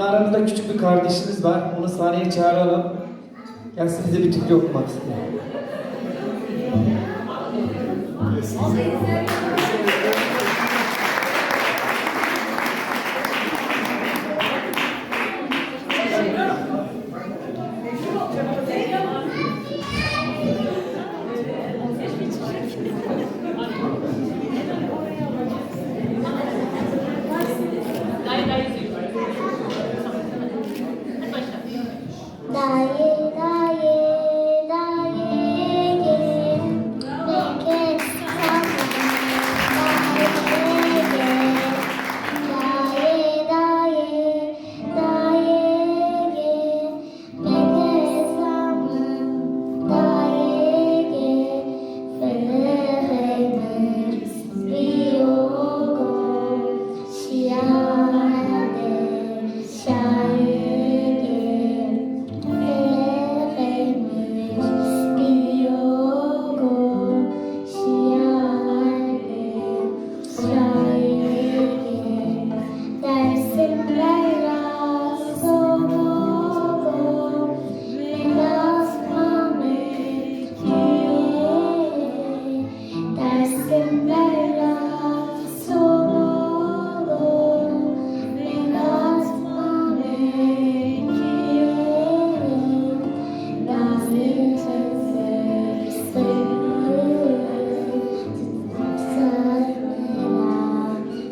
Aramızda küçük bir kardeşimiz var. Onu sahneye çağıralım. Gelsin bize bir türkü okumak istiyor. Daí...